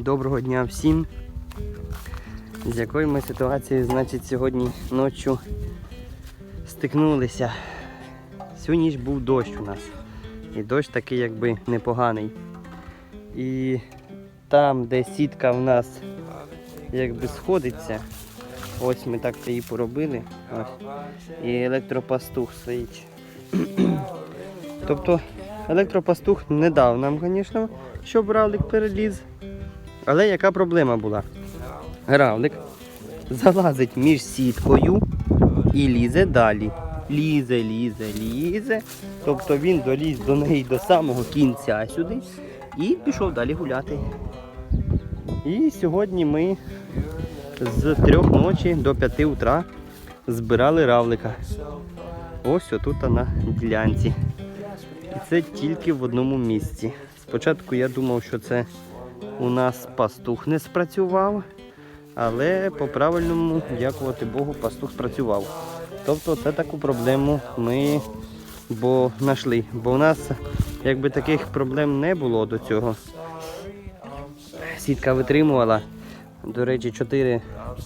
Доброго дня всім. З якою ми ситуацією, значить, сьогодні ночі стикнулися. Всю ніч був дощ у нас. І дощ такий якби непоганий. І там, де сітка в нас якби сходиться, ось ми так це і поробили. Ось. І електропастух стоїть. тобто електропастух не дав нам, звісно, щоб равлик переліз. Але яка проблема була? Гравлик залазить між сіткою і лізе далі. Лізе, лізе, лізе. Тобто він доліз до неї до самого кінця сюди і пішов далі гуляти. І сьогодні ми з трьох ночі до п'яти утра збирали равлика. Ось отут на ділянці. І це тільки в одному місці. Спочатку я думав, що це у нас пастух не спрацював, але по правильному, дякувати Богу, пастух спрацював. Тобто це таку проблему ми бо знайшли. Бо у нас якби таких проблем не було до цього. Сітка витримувала. До речі, 4,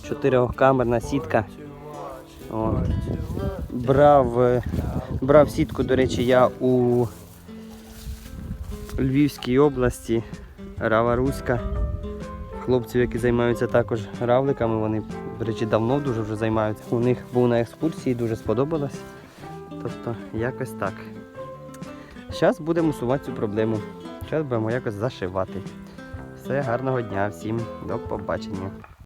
4 камерна сітка. От. Брав, е, брав сітку, до речі, я у Львівській області, Рава Руська. Хлопців, які займаються також равликами, вони, речі, давно дуже вже займаються. У них був на екскурсії, дуже сподобалось. Тобто, якось так. Зараз будемо усувати цю проблему. Зараз будемо якось зашивати. Все, гарного дня всім, до побачення.